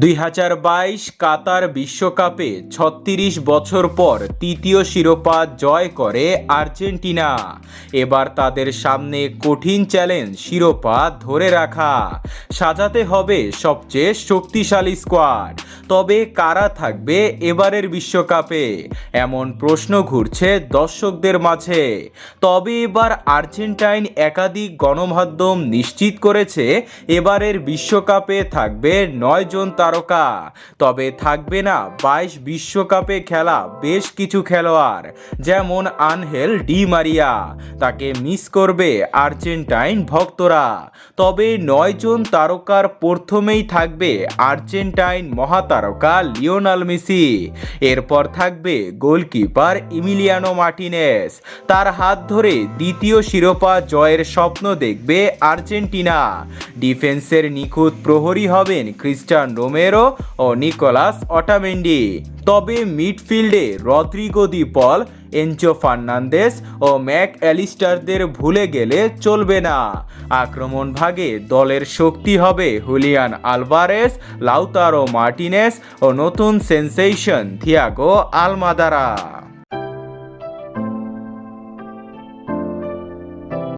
দুই হাজার বাইশ কাতার বিশ্বকাপে ছত্রিশ বছর পর তৃতীয় শিরোপা জয় করে আর্জেন্টিনা। এবার তাদের সামনে কঠিন চ্যালেঞ্জ শিরোপা ধরে রাখা। সাজাতে হবে সবচেয়ে শক্তিশালী স্কোয়াড তবে কারা থাকবে এবারের বিশ্বকাপে? এমন প্রশ্ন ঘুরছে দর্শকদের মাঝে। তবে এবার আর্জেন্টাইন একাধিক গণমাধ্যম নিশ্চিত করেছে এবারের বিশ্বকাপে থাকবে নয় জন তারকা। তবে থাকবে না বাইশ বিশ্বকাপে খেলা বেশ কিছু খেলোয়াড়, যেমন আনহেল ডি মারিয়া। তাকে মিস করবে আর্জেন্টাইন ভক্তরা। তবে নয় জন তারকার প্রথমেই থাকবে আর্জেন্টাইন মহাতারকা লিওনাল মেসি। এরপর থাকবে গোলকিপার ইমিলিয়ানো মার্টিনেস। তার হাত ধরে দ্বিতীয় শিরোপা জয়ের স্বপ্ন দেখবে আর্জেন্টিনা। ডিফেন্সের নিখুঁত প্রহরী হবেন ক্রিস্টান রোমেরো ও নিকোলাস অটামেন্ডি। তবে মিডফিল্ডে Rodrigo De Paul Enzo Fernandez ও ম্যাক অ্যালিস্টারদের ভুলে গেলে চলবে না। আক্রমণ ভাগে দলের শক্তি হবে হুলিয়ান আলভারেস, লাউতারো মার্টিনেস ও নতুন সেন্সেশন থিয়াগো আলমাদারা।